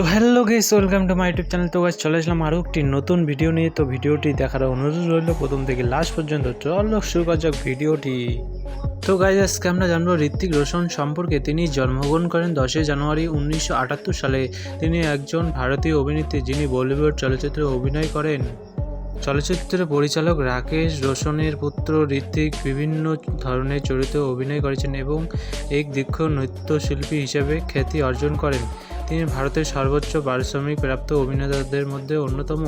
তো hello guys welcome to my YouTube channel তো গাছ চলে আসলাম আরও একটি নতুন ভিডিও নিয়ে। তো ভিডিওটি দেখার অনুরোধ রইল প্রথম থেকে লাস্ট পর্যন্ত। চলো শুরু করা যাক ভিডিওটি তো গাইজ আজকে আমরা জানব ঋত্বিক রোশন সম্পর্কে। তিনি জন্মগ্রহণ করেন দশই জানুয়ারি উনিশশো আটাত্তর সালে। তিনি একজন ভারতীয় অভিনেত্রী যিনি বলিউড চলচ্চিত্রে অভিনয় করেন। চলচ্চিত্রের পরিচালক রাকেশ রোশনের পুত্র ঋত্বিক বিভিন্ন ধরনের চরিত্রে অভিনয় করেছেন এবং এক দীক্ষ নৃত্যশিল্পী হিসেবে খ্যাতি অর্জন করেন। তিনি ভারতের সর্বোচ্চ পারিশ্রমিক প্রাপ্ত অভিনেতাদের মধ্যে অন্যতম।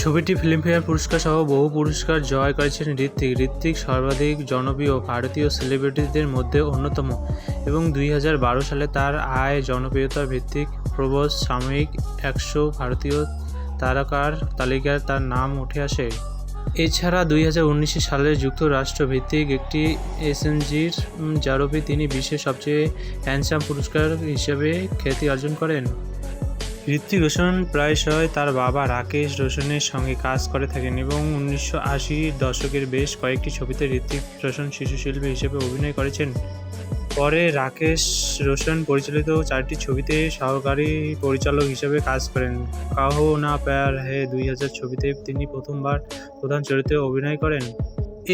ছবিটি ফিল্মফেয়ার পুরস্কার সহ বহু পুরস্কার জয় করেছেন ঋত্বিক ঋত্বিক সর্বাধিক জনপ্রিয় ভারতীয় সেলিব্রিটিদের মধ্যে অন্যতম এবং দুই হাজার বারো সালে তার আয় জনপ্রিয়তার ভিত্তিক প্রবস সাময়িক একশো ভারতীয় তারকার তালিকায় তার নাম উঠে আসে। এছাড়া দুই সালে যুক্তরাষ্ট্র ভিত্তিক একটি এসএনজির জারোপি তিনি বিশ্বের সবচেয়ে হ্যান্ডসাম পুরস্কার হিসেবে খ্যাতি অর্জন করেন। ঋত্বিক রোশন প্রায়শই তার বাবা রাকেশ রোশনের সঙ্গে কাজ করে থাকেন এবং উনিশশো দশকের বেশ কয়েকটি ছবিতে ঋত্বিক রোশন শিশু শিল্পী হিসেবে অভিনয় করেছেন। পরে রাকেশ রোশন পরিচালিত চারটি ছবিতে সহকারী পরিচালক হিসেবে কাজ করেন। কাহো না প্যার হে দুই হাজার ছবিতে তিনি প্রথমবার প্রধান চরিত্রে অভিনয় করেন।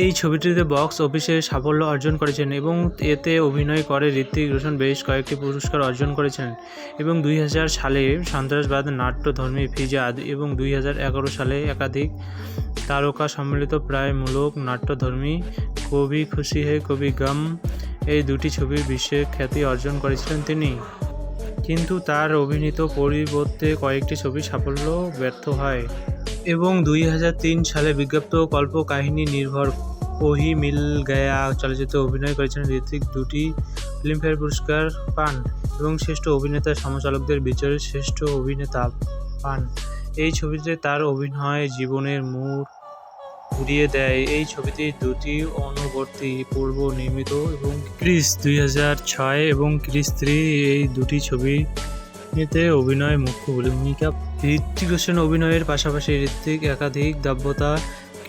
এই ছবিটিতে বক্স অফিসে সাফল্য অর্জন করেছেন এবং এতে অভিনয় করে ঋত্বিক রোশন বেশ কয়েকটি পুরস্কার অর্জন করেছেন এবং দুই হাজার সালে সন্ত্রাসবাদ, নাট্যধর্মী ফিজাদ এবং দুই হাজার এগারো সালে একাধিক তারকা সম্মিলিত প্রায় মূলক নাট্যধর্মী কবি খুশি হে কবি গাম এই দুটি ছবির বিশ্বে খ্যাতি অর্জন করেছিলেন তিনি। কিন্তু তার অভিনীত পরিবর্তে কয়েকটি ছবি সাফল্য ব্যর্থ হয়। এবং দুই হাজার তিন সালে বিজ্ঞপ্ত কল্প কাহিনী নির্ভর ওহি মিল গায়া চলচ্চিত্রে অভিনয় করেছেন ঋত্বিক দুটি ফিল্মফেয়ার পুরস্কার পান এবং শ্রেষ্ঠ অভিনেতা, সমালোচকদের বিচারে শ্রেষ্ঠ অভিনেতা পান। এই ছবিতে তার অভিনয় জীবনের মোড় ঘুরিয়ে দেয়। এই ছবিটি দুটি অনুবর্তী পূর্ব নির্মিত এবং ক্রিস দুই ছয় এবং ক্রিস থ্রি এই দুটি ছবি এতে অভিনয় মুখ্য ভূমিকা। ঋত্বিক রোশন অভিনয়ের পাশাপাশি ঋত্বিক একাধিক দাব্যতা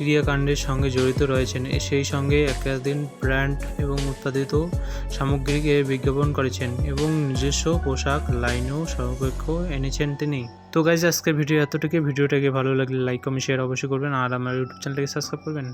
ক্রিয়াকাণ্ডের সঙ্গে জড়িত রয়েছেন। সেই সঙ্গে একাধিক ব্র্যান্ড এবং উৎপাদিত সামগ্রীকে বিজ্ঞাপন করেছেন এবং নিজস্ব পোশাক, লাইনও সর্বাপেক্ষ এনেছেন তিনি। তো গাইজ আজকের ভিডিও এতটুকু ভিডিওটাকে ভালো লাগলে লাইক কমেন্ট শেয়ার অবশ্যই করবেন। আর আমার ইউটিউব চ্যানেলটাকে সাবস্ক্রাইব করবেন।